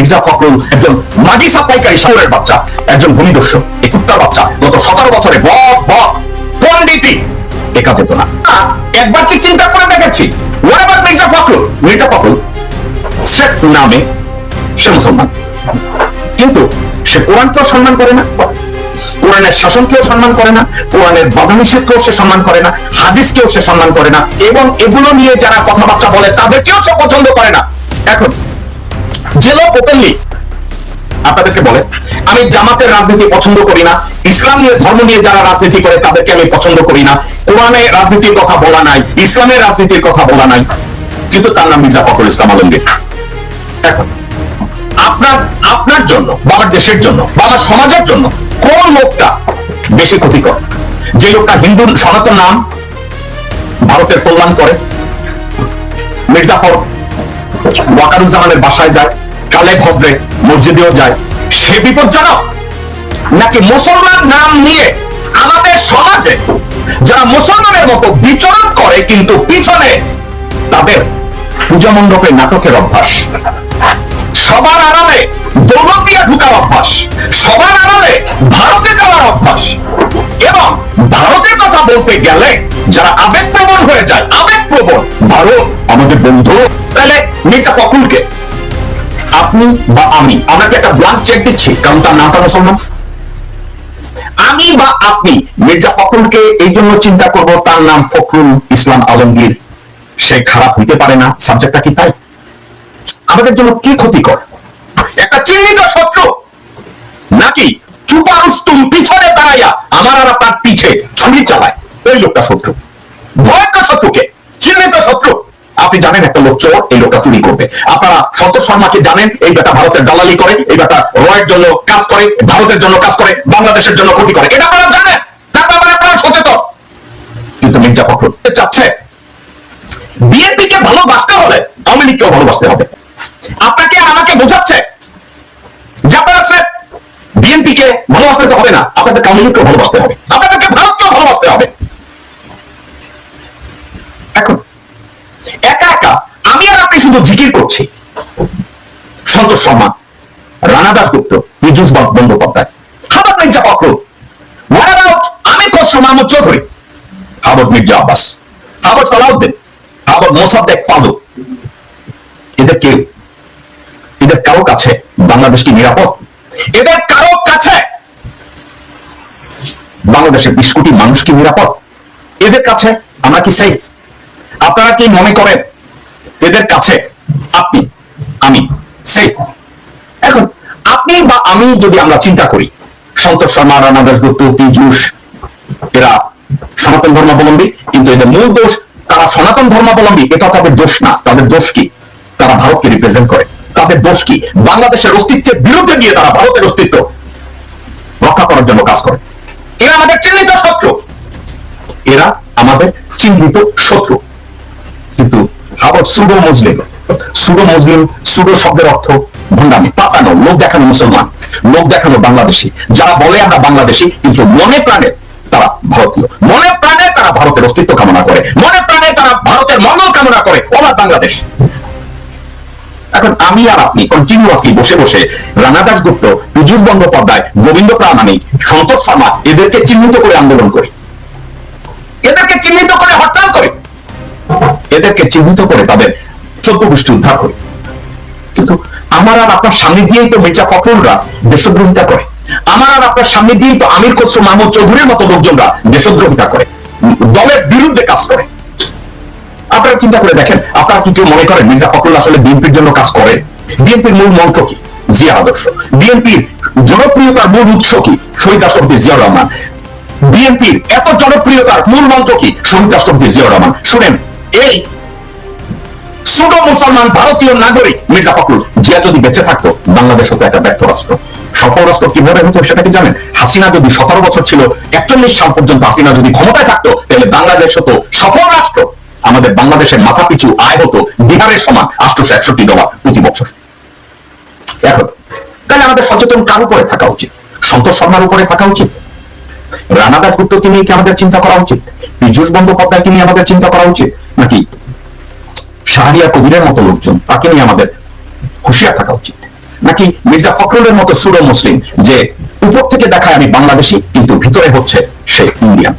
মির্জা ফখরুল একজন মাটি সাপ্লাইকারী সাগরের বাচ্চা, একজন ভূমিদস্যু এই কুত্তার বাচ্চা। গত সতেরো বছরে বক পন্ডিতি একা যেত না। একবার কি চিন্তা করে দেখেছি? মির্জা ফখরুল? মির্জা ফখরুল সে নামে সে মুসলমান। কিন্তু সে কোরআনকেও সম্মান করে না, কোরআনের শাসনকেও সম্মান করে না, কোরআনের বাধা নিষেধকেও সে সম্মান করে না, হাদিসকেও সে সম্মান করে না, এবং এগুলো নিয়ে যারা কথাবার্তা বলে তাদেরকেও সে পছন্দ করে না। এখন যে লোক ওপেনলি আপনাদেরকে বলে, আমি জামাতের রাজনীতি পছন্দ করি না ইসলাম নিয়ে ধর্ম নিয়ে যারা রাজনীতি করে তাদেরকে আমি পছন্দ করি না, কোরআনে রাজনীতির কথা বলা নাই, ইসলামের রাজনীতির কথা বলা নাই, কিন্তু তার নাম মির্জা ফখরুল ইসলাম আলমগীর। এখন, আপনার আপনার জন্য, বাবার দেশের জন্য বা আমার সমাজের জন্য কোন লোকটা বেশি ক্ষতিকর? যে লোকটা হিন্দু সনাতন নাম ভারতের কল্যাণ করে, মির্জাফর ওয়াকারুজ্জামানের বাসায় যায় কালে ভদ্রে মসজিদেও যায়। সে বিপজ্জনক। নাকি মুসলমান নাম নিয়ে আমাদের সমাজে যারা মুসলমানের মতো বিচরণ করে, কিন্তু পিছনে তাদের পূজা মণ্ডপে নাটকের অভ্যাস। সবার আড়ালে দৌলত দিয়ে ঢুকার অভ্যাস। সবার আড়ালে ভারতে যাওয়ার অভ্যাস। এবং ভারতের কথা বলতে গেলে যারা আবেগপ্রবণ হয়ে যায়, আবেগপ্রবণ, ভারত আমাদের বন্ধু। তাহলে মির্জা ফখরুলকে আপনি বা আমি, আমরা কি একটা ব্লাঙ্ক চেক দিচ্ছি? কারণ তার নামটা মুসলমান আমি বা আপনি, মির্জা ফখরুলকে এই জন্য চিন্তা করব, তার নাম ফখরুল ইসলাম আলমগীর। সে খারাপ হইতে পারে না সাবজেক্টটা কি তাই? আমাদের জন্য কি ক্ষতিকর? একটা চিহ্নিত শত্রু! নাকি চুপারুস্তুম পিছনে দাঁড়াইয়া আমার আর আপনার পিঠে ছুরি চালায়? ওই লোকটা শত্রু। ভয়ঙ্কর শত্রুকে, চিহ্নিত শত্রু। আপনি জানেন একটা লোক চোর, এই লোকটা চুরি করবে। আপনারা সন্তোষ শর্মাকে জানেন, এই বেটা ভারতের দালালি করে, এই বেটা রয়ের জন্য কাজ করে, ভারতের জন্য কাজ করে, বাংলাদেশের জন্য ক্ষতি করে। এটা আপনারা জানেন আপনাকে আমাকে বোঝাচ্ছে যে আপনারা স্যার বিএনপি ভালোবাসতে হবে না হবে। ভারতকেও ভালোবাসতে হবে। এখন আমি আর আপনি শুধু জিকির করছি। সন্তোষ শর্মা, রানা দাসগুপ্ত পীযুষ বন্দ্যোপাধ্যায় হাবাদ মির্জা about আমি খসরু মাহমুদ চৌধুরী হাবাদ মির্জা আব্বাস হাবাদ সালাউদ্দিন হাবাদ মোসাদ্দেক ফালু। এদের কেউ, এদের কারও কাছে বাংলাদেশ কি নিরাপদ? এদের কারও কাছে বাংলাদেশের বিশ কোটি মানুষ কি নিরাপদ? এদের কাছে আমরা কি সেফ আপনারা কি মনে করেন এদের কাছে আপনি, আমি সেফ এখন, আপনি বা আমি যদি আমরা চিন্তা করি, সন্তোষ শর্মা, রানা দাসগুপ্ত পীযুষ, এরা সনাতন ধর্মাবলম্বী, কিন্তু এদের মূল দোষ, তারা সনাতন ধর্মাবলম্বী, এটা তাদের দোষ না। তাদের দোষ কি? তারা ভারতকে রিপ্রেজেন্ট করে। তাদের দোষ কি? বাংলাদেশের অস্তিত্বের বিরুদ্ধে গিয়ে তারা ভারতের অস্তিত্ব রক্ষা করার জন্য কাজ করে। এরা আমাদের চিহ্নিত শত্রু। এরা আমাদের চিহ্নিত শত্রু। আবার সুডো মুসলিম। সুডো মুসলিম, সুডো শব্দের অর্থ ভণ্ডামি পাতানো লোক দেখানো মুসলমান, লোক দেখানো বাংলাদেশি। যারা বলে আমরা বাংলাদেশি, কিন্তু মনে প্রাণে তারা ভারতীয়। মনে প্রাণে তারা ভারতের অস্তিত্ব কামনা করে। মনে প্রাণে তারা ভারতের মঙ্গল কামনা করে। ওবার বাংলাদেশ। এখন আমি আর আপনি কন্টিনিউয়াসলি বসে বসে রানা দাসগুপ্ত পীযুষ বন্দ্যোপাধ্যায় গোবিন্দ প্রামাণিক, সন্তোষ শর্মা, এদেরকে চিহ্নিত করে আন্দোলন করি। এদেরকে চিহ্নিত করে হরতাল করি। এদেরকে চিহ্নিত করে তাদের চোদ্দ গোষ্ঠী উদ্ধার করি। কিন্তু আমার আর আপনার সামনে দিয়েই তো মির্জা ফখরুলরা দেশদ্রোহিতা করে। আমার আর আপনার সামনে দিয়েই তো আমির খসরু মাহমুদ চৌধুরীর মতো লোকজনরা দেশদ্রোহিতা করে। দলের বিরুদ্ধে কাজ করে। আপনারা চিন্তা করে দেখেন, আপনারা কি কেউ মনে করেন মির্জা ফখরুল আসলে বিএনপির জন্য কাজ করে? বিএনপির মূল মন্ত্র কি? জিয়া আদর্শ। বিএনপির জনপ্রিয়তার মূল উৎস কি? শহীদ রাষ্ট্রপতি জিয়াউর রহমান। বিএনপির এত জনপ্রিয়তার মূল মন্ত্র কি? শহীদ রাষ্ট্রপতি জিয়াউর রহমান। শুনেন এই সুডো মুসলমান ভারতীয় নাগরিক মির্জা ফখরুল জিয়া যদি বেঁচে থাকতো, বাংলাদেশ হতো একটা ব্যর্থ রাষ্ট্র। সফল রাষ্ট্র কীভাবে হতো সেটা কি জানেন? হাসিনা যদি সতেরো বছর ছিল, একচল্লিশ সাল পর্যন্ত হাসিনা যদি ক্ষমতায় থাকতো, তাহলে বাংলাদেশ হতো সফল রাষ্ট্র। আমাদের বাংলাদেশের মাথা পিছু আয় হতো বিহারের সমান আটশোশো একষট্টি ডলার প্রতি বছর। এখন, তাহলে আমাদের সচেতন কার উপরে থাকা উচিত? সন্তোষ শর্মার উপরে থাকা উচিত? রানা দাসগুপ্তকে নিয়ে কি আমাদের চিন্তা করা উচিত? পীযুষ বন্দ্যোপাধ্যায়কে নিয়ে আমাদের চিন্তা করা উচিত? নাকি শাহরিয়া কবিরের মতো লোকজন, তাকে নিয়ে আমাদের হুঁশিয়ার থাকা উচিত? নাকি মির্জা ফখরুলের মতো সুরো মুসলিম, যে উপর থেকে দেখায় আমি বাংলাদেশি, কিন্তু ভিতরে হচ্ছে সে ইন্ডিয়ান?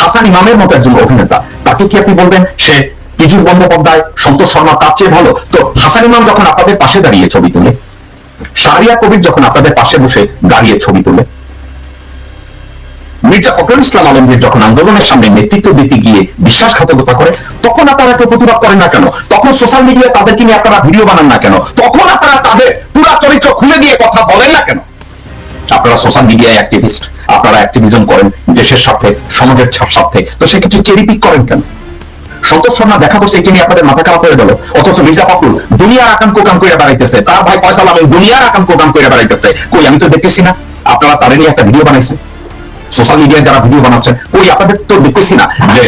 হাসান ইমামের মতো একজন অভিনেতা, তাকে কি আপনি বলবেন সে পীযুষ বন্দ্যোপাধ্যায়, সন্তোষ শর্মা, তার চেয়ে ভালো? তো হাসান ইমাম যখন আপনাদের পাশে দাঁড়িয়ে ছবি তুলে শাহরিয়া কবির যখন আপনাদের পাশে বসে দাঁড়িয়ে ছবি তুলে মির্জা ফখরুল ইসলাম আলমগীর যখন আন্দোলনের সামনে নেতৃত্ব দিতে গিয়ে বিশ্বাসঘাতকতা করে, তখন আপনারা কেউ প্রতিবাদ করেন না কেন? তখন সোশ্যাল মিডিয়ায় তাদেরকে নিয়ে আপনারা ভিডিও বানান না কেন? তখন আপনারা তাদের পুরা চরিত্র খুলে দিয়ে কথা বলেন না কেন? আপনারা সোশ্যাল মিডিয়ায় অ্যাক্টিভিস্ট আপনারা অ্যাক্টিভিজম করেন, দেশের সাথে সমাজের স্বার্থে। তো সেক্ষেত্রে চেরি পিক করেন কেন? সন্তোষ শর্মা দেখা করছে এটি নিয়ে আপনাদের মাথা খারাপ হয়ে গেল। অথচ মির্জা ফখরুল দুনিয়ার আকাম কোকাম করে বেড়াইতেছে। তার ভাই ফয়সাল আলম দুনিয়ার আকাম কোকাম করে বেড়াইতেছে। কই, আমি তো দেখতেছি না। আপনারা তাদের একটা ভিডিও বানাইছেন। সোশ্যাল মিডিয়ায় যারা ভিডিও বানাচ্ছেন ওই আপনাদের তো দেখতেছি না যে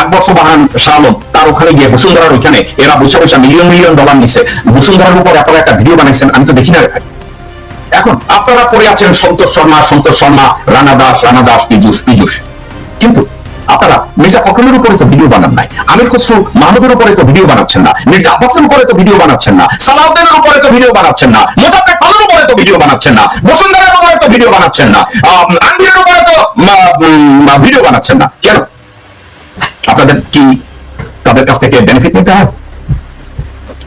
আকবর সোবাহান শাহ আলম তার ওখানে গিয়ে বসুন্ধরার ওইখানে এরা বসে বসে মিলিয়ন মিলিয়ন ডলার নিছে। বসুন্ধরার উপর আপনারা একটা ভিডিও বানাইছেন, আমি তো দেখি না রে ভাই। এখন আপনারা পড়ে আছেন সন্তোষ শর্মা সন্তোষ শর্মা, রানা দাস রানা দাস, পীযুষ পীযুষ। কিন্তু আপনারা মির্জা ফখরুলের উপরে তো ভিডিও বানান নাই আমির খসরু মাহমুদের উপরে তো ভিডিও বানাচ্ছেন না মির্জা আব্বাসের উপরে তো ভিডিও বানাচ্ছেন না সালাউদ্দিনের উপরে তো ভিডিও বানাচ্ছেন না মোজাফফর খানের উপরে তো ভিডিও বানাচ্ছেন না বসুন্ধরার উপরে তো ভিডিও বানাচ্ছেন না আম, আনবিরের উপরে তো ভিডিও বানাচ্ছেন না কেন? আপনাদের কি তাদের কাছ থেকে বেনিফিট নিতে হয়?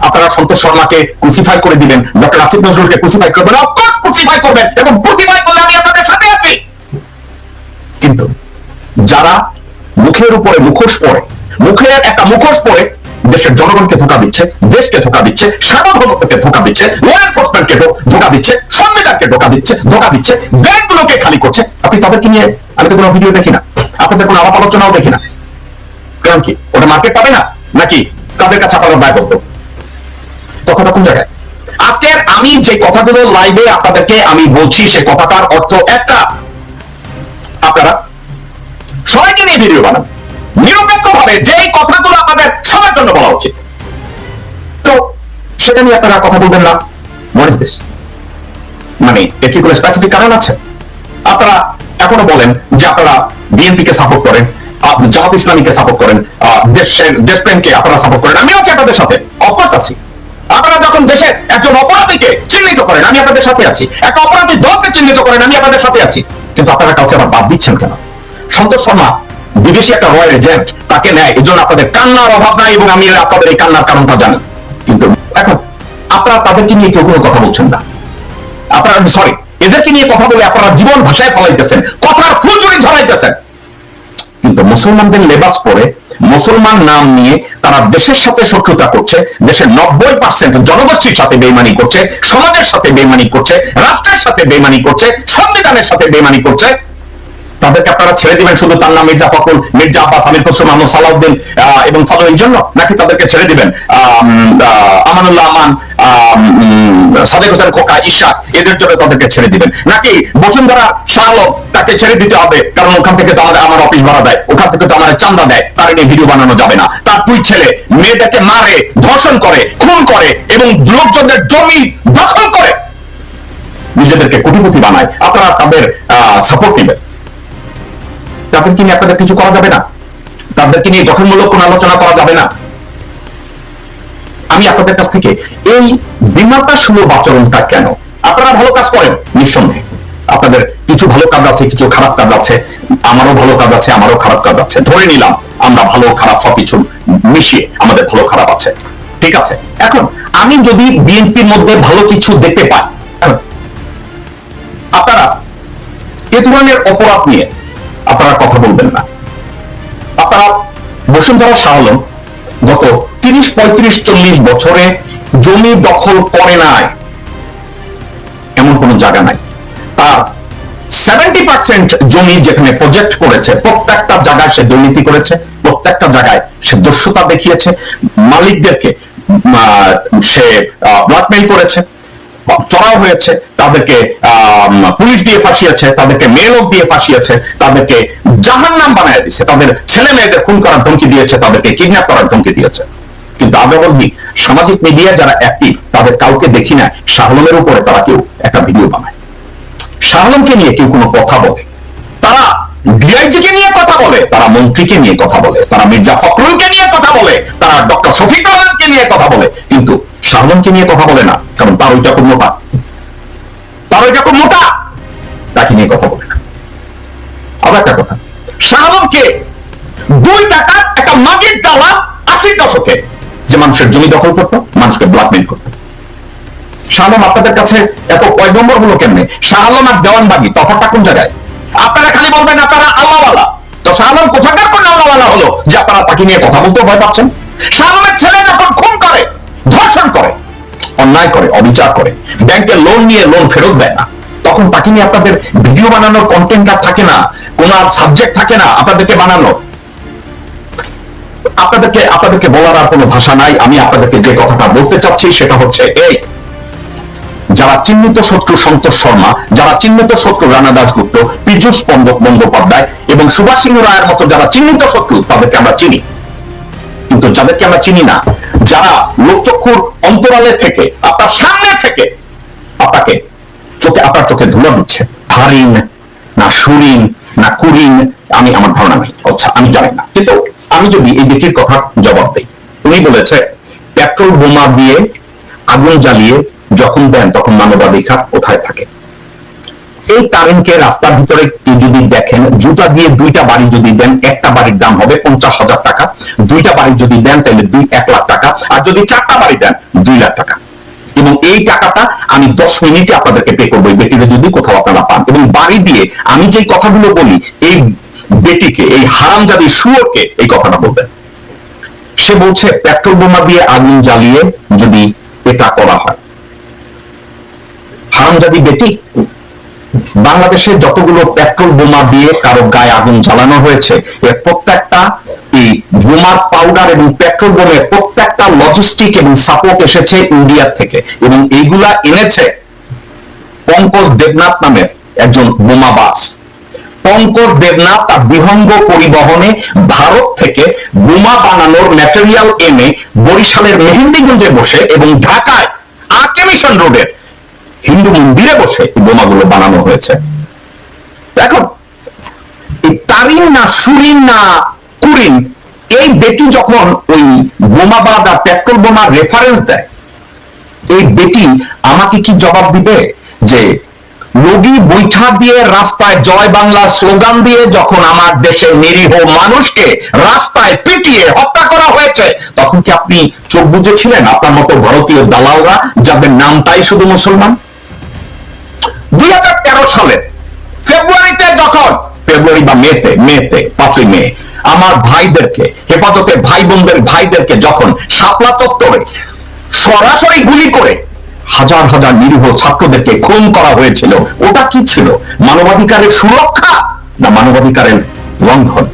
আপনারা সন্তোষ শর্মাকে ক্রুসিফাই করে দিবেন ডক্টর আসিফ নজরুলকে ক্রুসিফাই করবেন অফকোর্স ক্রুসিফাই করবেন এবং ক্রুসিফাই করলে আমি আপনাদের সাথে আছি। কিন্তু যারা মুখের উপরে মুখোশ পরে, মুখের একটা মুখোশ পরে দেশের জনগণকে ধোকা দিচ্ছে, দেশকে ধোকা দিচ্ছে, সার্বভৌমত্বকে ধোকা দিচ্ছে ল এনফোর্সমেন্টকে ধোকা দিচ্ছে, সংবিধানকে ধোকা দিচ্ছে ধোকা দিচ্ছে, ব্যাংকগুলোকে খালি করছে। আপনি তাদেরকে নিয়ে, আমি তো কোনো ভিডিও দেখি না। আপনাদের কোনো আলাপ আলোচনাও দেখি না। কারণ কি? ওটা মার্কেট পাবে না? নাকি তাদের কাছে আপনারা দায়বদ্ধ? কথাটা কোন জায়গায়? আজকের আমি যে কথাগুলো লাইভে আপনাদেরকে আমি বলছি, সে কথাটার অর্থ একটা। নিয়ে ভিডিও বানান নিরপেক্ষ ভাবে যে কথাগুলো আপনাদের সবার জন্য বলা উচিত। তো সেটা নিয়ে আপনারা কথা বলবেন না। মানে কোনো স্পেসিফিক কারণ আছে? আপনারা এখনও বলেন যে আপনারা বিএনপি কে সাপোর্ট করেন জামাত ইসলামীকে সাপোর্ট করেন দেশের দেশপ্রেমকে আপনারা সাপোর্ট করেন। আমিও আছি আপনাদের সাথে অফকোর্স আছি। আপনারা যখন দেশে একজন অপরাধীকে চিহ্নিত করেন, আমি আপনাদের সাথে আছি। একটা অপরাধী দলকে চিহ্নিত করেন, আমি আপনাদের সাথে আছি। কিন্তু আপনারা কাউকে আবার বাদ দিচ্ছেন কেন? সন্তোষ শর্মা বিদেশি একটা রয়্যাল এজেন্ট তাকে নেয় এই জন্য আপনাদের কান্নার অভাব নাই এবং আমি আপনাদের এই কান্নার কারণটা জানি। কিন্তু এখন আপনারা তাদেরকে নিয়ে কেউ কোনো কথা বলছেন না। আপনারা সরি এদেরকে নিয়ে কথা বলে আপনারা জীবন ভাষায় ফলাইতেছেন, কথার ফুলজুরি ঝরাইতেছেন। কিন্তু মুসলমানদের লেবাস পরে মুসলমান নাম নিয়ে তারা দেশের সাথে শত্রুতা করছে, দেশের নব্বই পার্সেন্ট জনগোষ্ঠীর সাথে বেইমানি করছে, সমাজের সাথে বেইমানি করছে, রাষ্ট্রের সাথে বেইমানি করছে, সংবিধানের সাথে বেইমানি করছে। তাদেরকে আপনারা ছেড়ে দিবেন শুধু তার নাম মির্জা ফখরুল, মির্জা আব্বাস, আমির খসরু মাহমুদ সালাউদ্দিন এবং ফলো জন্য, নাকি তাদেরকে ছেড়ে দিবেন? আমানুল্লাহ আমান সাদেক হোসেন খোকা, ঈশা, এদের জন্য তাদেরকে ছেড়ে দিবেন। নাকি বসুন্ধরা শাহ আলম তাকে ছেড়ে দিতে হবে, কারণ ওখান থেকে তো আমাদের, আমার অফিস ভাড়া দেয়, ওখান থেকে তো আমাদের চান্দা দেয়, তার নিয়ে ভিডিও বানানো যাবে না। তার দুই ছেলে, মেয়েটাকে মারে, ধর্ষণ করে, খুন করে, এবং লোকজনদের জমি দখল করে, নিজেদেরকে কোটিপতি বানায়। আপনারা তাদের সাপোর্ট নেবেন। তাদেরকে নিয়ে আপনাদের কিছু করা যাবে না। তাদেরকে নিয়ে গঠনমূলক কোন আলোচনা করা যাবে না। আমি আপনাদের কাছ থেকে এই বিমাতা সুলভ আচরণটা কেন? আপনারা ভালো কাজ করেন, নিঃসন্দেহে। আপনাদের কিছু ভালো কাজ আছে, কিছু খারাপ কাজ আছে। আমারও ভালো কাজ আছে, আমারও খারাপ কাজ আছে। ধরে নিলাম, আমরা ভালো, খারাপ সবকিছু মিশিয়ে আমাদের ভালো, খারাপ আছে। ঠিক আছে? এখন, আমি যদি বিএনপির মধ্যে ভালো কিছু দেখতে পাই আপনারা এ ধরনের অপরাধ নিয়ে আপনারা কথা বলবেন না। আপনারা বসুন্ধরা শাহ আলম গত তিরিশ, পঁয়ত্রিশ, চল্লিশ বছরে জমি দখল করে নাই। এমন কোন জায়গা নাই। তার সেভেন্টি পার্সেন্ট জমি যেখানে প্রজেক্ট করেছে, প্রত্যেকটা জায়গায় সে দুর্নীতি করেছে, প্রত্যেকটা জায়গায় সে দস্যুতা দেখিয়েছে। মালিকদেরকে সে ব্ল্যাকমেইল করেছে। চড়াও হয়েছে, তাদেরকে পুলিশ দিয়ে ফাঁসিয়েছে, তাদেরকে মেয়ে লোক দিয়ে ফাঁসিয়েছে, তাদেরকে জাহান নাম বানায় দিচ্ছে তাদের ছেলে মেয়েদের খুন করার ধমকি দিয়েছে, তাদেরকে কিডন্যাপ করার ধমকি দিয়েছে। কিন্তু আগে বলবি, সামাজিক মিডিয়া যারা অ্যাক্টিভ তাদের কাউকে দেখি না, শাহলমের উপরে তারা কেউ একটা ভিডিও বানায়। শাহলমকে নিয়ে কেউ কোনো কথা বলে। তারা ডিআইজিকে নিয়ে কথা বলে, তারা মন্ত্রীকে নিয়ে কথা বলে, তারা মির্জা ফখরুলকে নিয়ে কথা বলে, তারা ডক্টর শফিক রহমানকে নিয়ে কথা বলে। কিন্তু শাহরুখকে নিয়ে কথা বলে না। কারণ তার ওইটা খুব মোটা। তার ওইটা খুব মোটা, তাকে নিয়ে কথা বলে আবার একটা কথা, শাহরুখকে দুই টাকার একটা মাটির দালাল আশির দশকে যে মানুষের জমি দখল করতো, মানুষকে ব্ল্যাকমেল করতো। শাহ আলম আপনাদের কাছে এত পয়গম্বর হলো কেমনে? শাহ আলম আর দেওয়ানবাগি, তফাৎটা কোন জায়গায়? আপনারা খালি বলবেন আপনারা আল্লাহওয়ালা। তো শাহ আলম কোথাকার কোন আল্লাহওয়ালা হলো? যে আপনারা তাকে নিয়ে কথা বলতে ভয় পাচ্ছেন। শাহ আলমের ছেলে যখন খুন করে, ধর্ষণ করে অন্যায় করে, অবিচার করে। ব্যাংকে লোন নিয়ে লোন ফেরত দেয় না। তখন তাকে নিয়ে আপনাদের ভিডিও বানানোর কন্টেন্ট আর থাকে না, কোন আর সাবজেক্ট থাকে না, আপনাদেরকে বানানো। আপনাদেরকে আপনাদেরকে বলার আর কোনো ভাষা নাই, আমি আপনাদেরকে যে কথাটা বলতে চাচ্ছি সেটা হচ্ছে এই। যারা চিহ্নিত শত্রু সন্তোষ শর্মা, যারা চিহ্নিত শত্রু রানা দাসগুপ্ত পীযুষ বন্দ- বন্দ্যোপাধ্যায় এবং সুভাষ সিংহ রায়ের মতো যারা চিহ্নিত শত্রু, তাদেরকে আমরা চিনি। কিন্তু যাদেরকে আমরা চিনি না যারা লোকচক্ষুর অন্তরালে থেকে আপনার সামনে থেকে আপনাকে চোখে, আপনার চোখে ধুলো দিচ্ছে। হারিন না সুরিন, না কুরিন, আমি আমার ধারণা নেই। আচ্ছা আমি জানি না। কিন্তু আমি যদি এই ব্যক্তির কথা জবাব দিই, উনি বলেছে, পেট্রোল বোমা দিয়ে আগুন জ্বালিয়ে যখন দেন, তখন মানবাধিকার কোথায় থাকে? এই তারিনকে রাস্তার ভিতরে যদি দেখেন, জুতা দিয়ে দুইটা বাড়ি যদি দেন, একটা বাড়ির দাম হবে পঞ্চাশ হাজার টাকা। দুইটা বাড়ি যদি দেন, তাহলে দুই, এক লাখ টাকা। আর যদি চারটা বাড়ি দেন, দুই লাখ টাকা। এবং এই টাকাটা আমি দশ মিনিটে আপনাদেরকে পে করব, এই বেটিকে যদি কোথাও আপনারা পান। এবং বাড়ি দিয়ে আমি যে কথাগুলো বলি, এই বেটিকে, এই হারামজাদি শুয়োরকে এই কথাটা বলবেন। সে বলছে, পেট্রোল বোমা দিয়ে আগুন জ্বালিয়ে যদি এটা করা হয়। হারামজাদি বেটি বাংলাদেশে যতগুলো পেট্রোল বোমা দিয়ে কারও গায়ে আগুন জ্বালানো হয়েছে, এর প্রত্যেকটা এই বোমার পাউডার এবং পেট্রোল বোমের প্রত্যেকটা লজিস্টিক এবং সাপোর্ট এসেছে ইন্ডিয়া থেকে এবং এইগুলা এনেছে পঙ্কজ দেবনাথ নামের একজন বোমাবাস পঙ্কজ দেবনাথ তার বিহঙ্গ পরিবহনে ভারত থেকে বোমা বানানোর ম্যাটেরিয়াল এনে বরিশালের মেহেন্দিগঞ্জে বসে এবং ঢাকায় আকে মিশন রোডের হিন্দু মন্দিরে বসে এই বোমাগুলো বানানো হয়েছে। এখন এই তারিন না সুরিন না কুরিন, এই বেটি যখন ওই বোমাবাজ আর পেট্রোল বোমার রেফারেন্স দেয়, এই বেটি আমাকে কি জবাব দিবে যে লগি বৈঠা দিয়ে রাস্তায় জয় বাংলা স্লোগান দিয়ে যখন আমার দেশের নিরীহ মানুষকে রাস্তায় পিটিয়ে হত্যা করা হয়েছে, তখন কি আপনি চোখ বুঝেছিলেন আপনার মতো ভারতীয় দালালরা যাদের নামটাই শুধু মুসলমান? দুই হাজার তেরো সালে, ফেব্রুয়ারিতে যখন, ফেব্রুয়ারি বা মেতে মেতে, পাঁচই মে, আমার ভাইদেরকে হেফাজতে ভাই বোনদের ভাইদেরকে যখন শাপলা চত্বরে সরাসরি গুলি করে হাজার হাজার নিরীহ ছাত্রদেরকে খুন করা হয়েছিল, ওটা কি ছিল? মানবাধিকারের সুরক্ষা না মানবাধিকারের লঙ্ঘন?